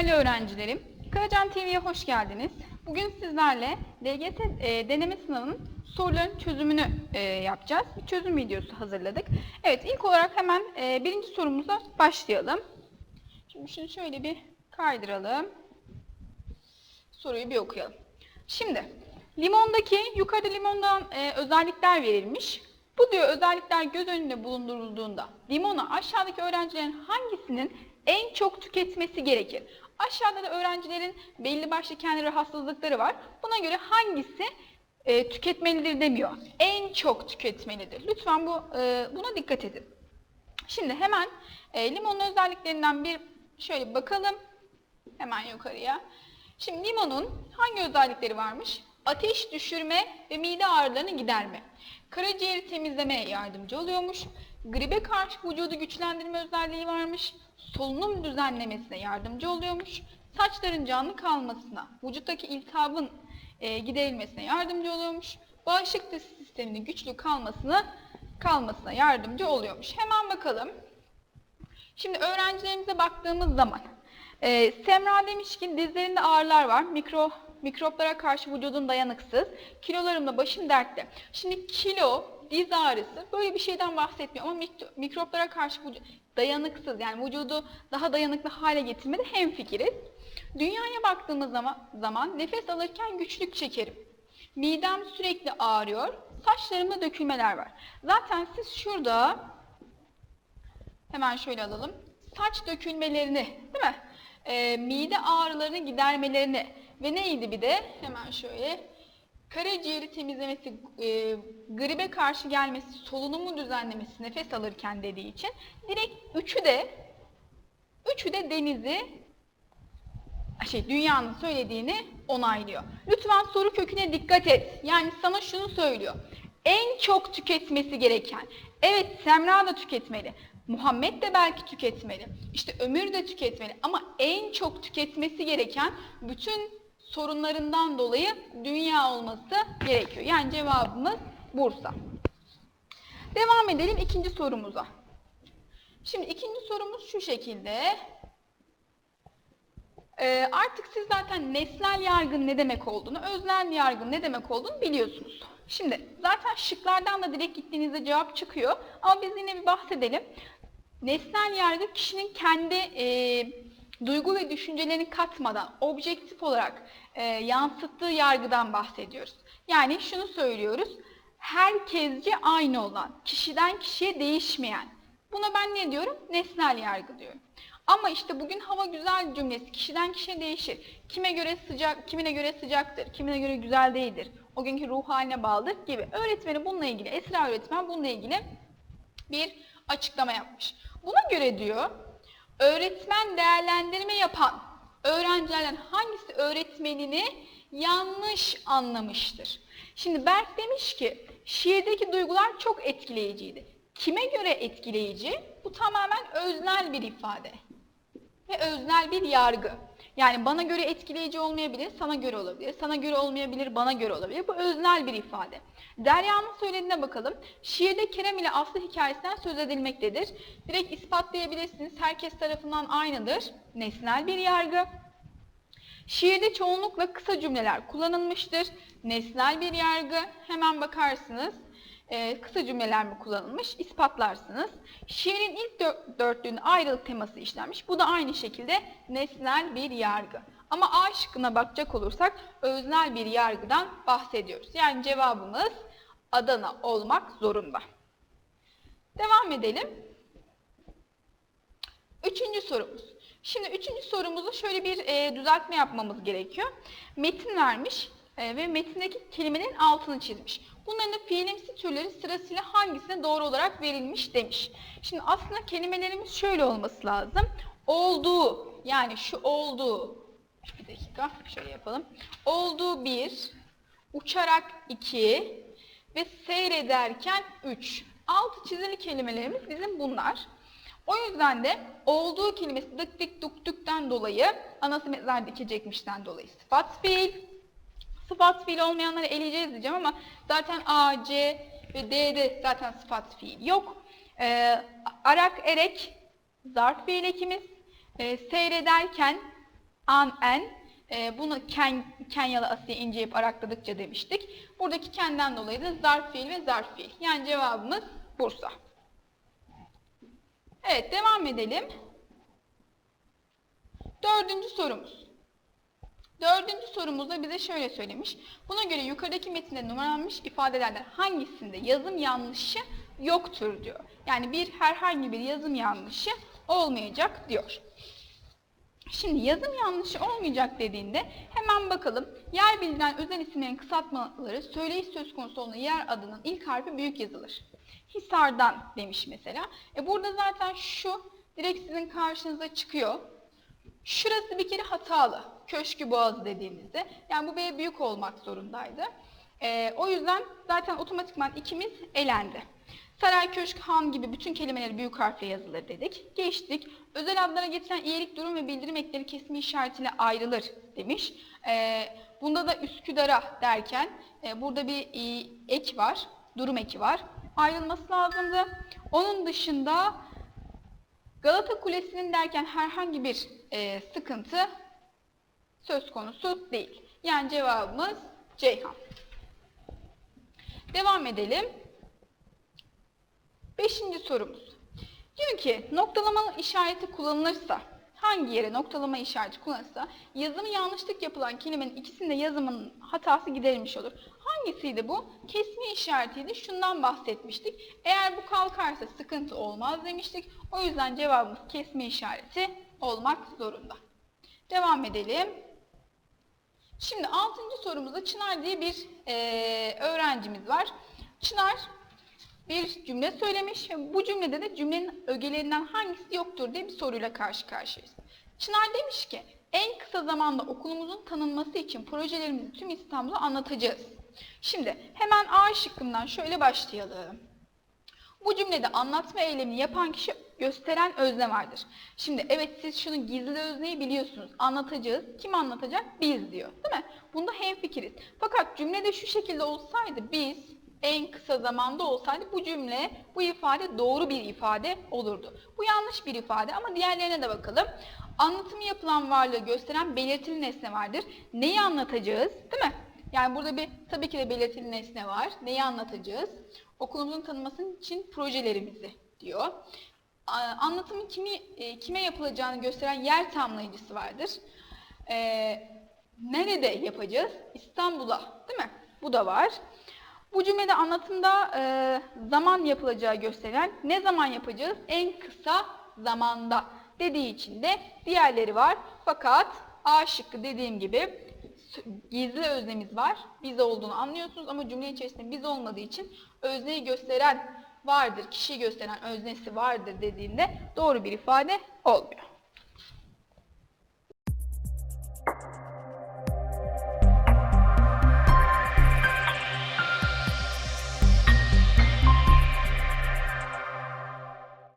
Değerli öğrencilerim, Karacan TV'ye hoş geldiniz. Bugün sizlerle LGS e, deneme sınavının soruların çözümünü e, yapacağız. Bir çözüm videosu hazırladık. Evet, ilk olarak hemen e, birinci sorumuza başlayalım. Şimdi şunu şöyle bir kaydıralım. Soruyu bir okuyalım. Şimdi, limondaki, yukarıda limondan e, özellikler verilmiş. Bu diyor özellikler göz önünde bulundurulduğunda limonu aşağıdaki öğrencilerin hangisinin en çok tüketmesi gerekir? Aşağıda da öğrencilerin belli başlı kendi rahatsızlıkları var. Buna göre hangisi e, tüketmelidir demiyor. En çok tüketmelidir. Lütfen bu e, buna dikkat edin. Şimdi hemen e, limonun özelliklerinden bir şöyle bakalım. Hemen yukarıya. Şimdi limonun hangi özellikleri varmış? Ateş düşürme ve mide ağrılarını giderme. Karaciğeri temizlemeye yardımcı oluyormuş. Gribe karşı vücudu güçlendirme özelliği varmış. Solunum düzenlemesine yardımcı oluyormuş. Saçların canlı kalmasına, vücuttaki iltihabın e, giderilmesine yardımcı oluyormuş. Bağışıklık sisteminin güçlü kalmasına kalmasına yardımcı oluyormuş. Hemen bakalım. Şimdi öğrencilerimize baktığımız zaman e, Semra demiş ki dizlerinde ağrılar var. Mikro mikroplara karşı vücudun dayanıksız. Kilolarımla başım dertte. Şimdi kilo, diz ağrısı böyle bir şeyden bahsetmiyor ama mik- mikroplara karşı dayanıksız yani vücudu daha dayanıklı hale getirmede hemfikiriz. Dünyaya baktığımız zaman, zaman nefes alırken güçlük çekerim. Midem sürekli ağrıyor. Saçlarımda dökülmeler var. Zaten siz şurada Hemen şöyle alalım. Saç dökülmelerini, değil mi? Ee, mide ağrılarını gidermelerini ve neydi bir de? Hemen şöyle. Karaciğeri temizlemesi, e, gribe karşı gelmesi, solunumu düzenlemesi, nefes alırken dediği için direkt üçü de üçü de denizi şey dünyanın söylediğini onaylıyor. Lütfen soru köküne dikkat et. Yani sana şunu söylüyor. En çok tüketmesi gereken. Evet Semra da tüketmeli. Muhammed de belki tüketmeli. İşte Ömür de tüketmeli. Ama en çok tüketmesi gereken bütün sorunlarından dolayı dünya olması gerekiyor. Yani cevabımız Bursa. Devam edelim ikinci sorumuza. Şimdi ikinci sorumuz şu şekilde. Ee, artık siz zaten nesnel yargın ne demek olduğunu, öznel yargın ne demek olduğunu biliyorsunuz. Şimdi zaten şıklardan da direkt gittiğinizde cevap çıkıyor. Ama biz yine bir bahsedelim. Nesnel yargı kişinin kendi e, duygu ve düşüncelerini katmadan objektif olarak e, yansıttığı yargıdan bahsediyoruz. Yani şunu söylüyoruz. Herkesce aynı olan, kişiden kişiye değişmeyen. Buna ben ne diyorum? Nesnel yargı diyorum. Ama işte bugün hava güzel cümlesi kişiden kişiye değişir. Kime göre sıcak, kimine göre sıcaktır, kimine göre güzel değildir. O günkü ruh haline bağlıdır gibi. Öğretmeni bununla ilgili, Esra öğretmen bununla ilgili bir açıklama yapmış. Buna göre diyor, öğretmen değerlendirme yapan öğrencilerden hangisi öğretmenini yanlış anlamıştır? Şimdi Berk demiş ki, şiirdeki duygular çok etkileyiciydi. Kime göre etkileyici? Bu tamamen öznel bir ifade ve öznel bir yargı. Yani bana göre etkileyici olmayabilir, sana göre olabilir. Sana göre olmayabilir, bana göre olabilir. Bu öznel bir ifade. Derya'nın söylediğine bakalım. Şiirde Kerem ile Aslı hikayesinden söz edilmektedir. Direkt ispatlayabilirsiniz. Herkes tarafından aynıdır. Nesnel bir yargı. Şiirde çoğunlukla kısa cümleler kullanılmıştır. Nesnel bir yargı. Hemen bakarsınız. Ee, kısa cümleler mi kullanılmış? İspatlarsınız. Şiirin ilk dör- dörtlüğünün ayrılık teması işlenmiş. Bu da aynı şekilde nesnel bir yargı. Ama A şıkkına bakacak olursak öznel bir yargıdan bahsediyoruz. Yani cevabımız Adana olmak zorunda. Devam edelim. Üçüncü sorumuz. Şimdi üçüncü sorumuzu şöyle bir e, düzeltme yapmamız gerekiyor. Metin vermiş e, ve metindeki kelimelerin altını çizmiş. Bunların da fiilimsi türleri sırasıyla hangisine doğru olarak verilmiş demiş. Şimdi aslında kelimelerimiz şöyle olması lazım. Olduğu yani şu olduğu bir dakika şöyle yapalım. Olduğu bir, uçarak iki ve seyrederken üç. Altı çizili kelimelerimiz bizim bunlar. O yüzden de olduğu kelimesi dık dik duk dükten dolayı anası mezar dikecekmişten dolayı sıfat fiil. Sıfat fiil olmayanları eleyeceğiz diyeceğim ama zaten A, C ve D'de zaten sıfat fiil yok. Ee, arak erek zarf fiil ekimiz. Ee, seyrederken an, en. E, bunu Ken, Kenyalı Asiye inceyip arakladıkça demiştik. Buradaki kenden dolayı da zarf fiil ve zarf fiil. Yani cevabımız Bursa. Evet devam edelim. Dördüncü sorumuz. Dördüncü sorumuzda bize şöyle söylemiş. Buna göre yukarıdaki metinde numaralanmış ifadelerden hangisinde yazım yanlışı yoktur diyor. Yani bir herhangi bir yazım yanlışı olmayacak diyor. Şimdi yazım yanlışı olmayacak dediğinde hemen bakalım. Yer bildiren özel isimlerin kısaltmaları söyleyiş söz konusu olan yer adının ilk harfi büyük yazılır. Hisar'dan demiş mesela. E burada zaten şu direkt sizin karşınıza çıkıyor. Şurası bir kere hatalı. Köşkü boğazı dediğimizde. Yani bu B büyük olmak zorundaydı. Ee, o yüzden zaten otomatikman ikimiz elendi. Saray, köşk, han gibi bütün kelimeleri büyük harfle yazılır dedik. Geçtik. Özel adlara geçen iyilik, durum ve bildirim ekleri kesme işaretiyle ayrılır demiş. Ee, bunda da Üsküdar'a derken e, burada bir e, ek var. Durum eki var. Ayrılması lazımdı. Onun dışında Galata Kulesi'nin derken herhangi bir e, sıkıntı söz konusu değil. Yani cevabımız Ceyhan. Devam edelim. Beşinci sorumuz. Diyor ki noktalama işareti kullanılırsa, hangi yere noktalama işareti kullanılırsa yazımı yanlışlık yapılan kelimenin ikisinde yazımın hatası giderilmiş olur. Hangisiydi bu? Kesme işaretiydi. Şundan bahsetmiştik. Eğer bu kalkarsa sıkıntı olmaz demiştik. O yüzden cevabımız kesme işareti olmak zorunda. Devam edelim. Şimdi altıncı sorumuzda Çınar diye bir e, öğrencimiz var. Çınar bir cümle söylemiş bu cümlede de cümlenin ögelerinden hangisi yoktur diye bir soruyla karşı karşıyayız. Çınar demiş ki en kısa zamanda okulumuzun tanınması için projelerimizi tüm İstanbul'a anlatacağız. Şimdi hemen A şıkkından şöyle başlayalım. Bu cümlede anlatma eylemini yapan kişi gösteren özne vardır. Şimdi evet siz şunu gizli özneyi biliyorsunuz. Anlatacağız. Kim anlatacak? Biz diyor. Değil mi? Bunda hemfikiriz. Fakat cümlede şu şekilde olsaydı biz en kısa zamanda olsaydı bu cümle, bu ifade doğru bir ifade olurdu. Bu yanlış bir ifade ama diğerlerine de bakalım. Anlatımı yapılan varlığı gösteren belirtili nesne vardır. Neyi anlatacağız? Değil mi? Yani burada bir tabii ki de belirtili nesne var. Neyi anlatacağız? Okulumuzun tanınması için projelerimizi diyor. Anlatımın kimi, e, kime yapılacağını gösteren yer tamlayıcısı vardır. Ee, nerede yapacağız? İstanbul'a değil mi? Bu da var. Bu cümlede anlatımda e, zaman yapılacağı gösteren ne zaman yapacağız? En kısa zamanda dediği için de diğerleri var. Fakat A şıkkı dediğim gibi gizli öznemiz var. Biz olduğunu anlıyorsunuz ama cümle içerisinde biz olmadığı için özneyi gösteren vardır, kişiyi gösteren öznesi vardır dediğinde doğru bir ifade olmuyor.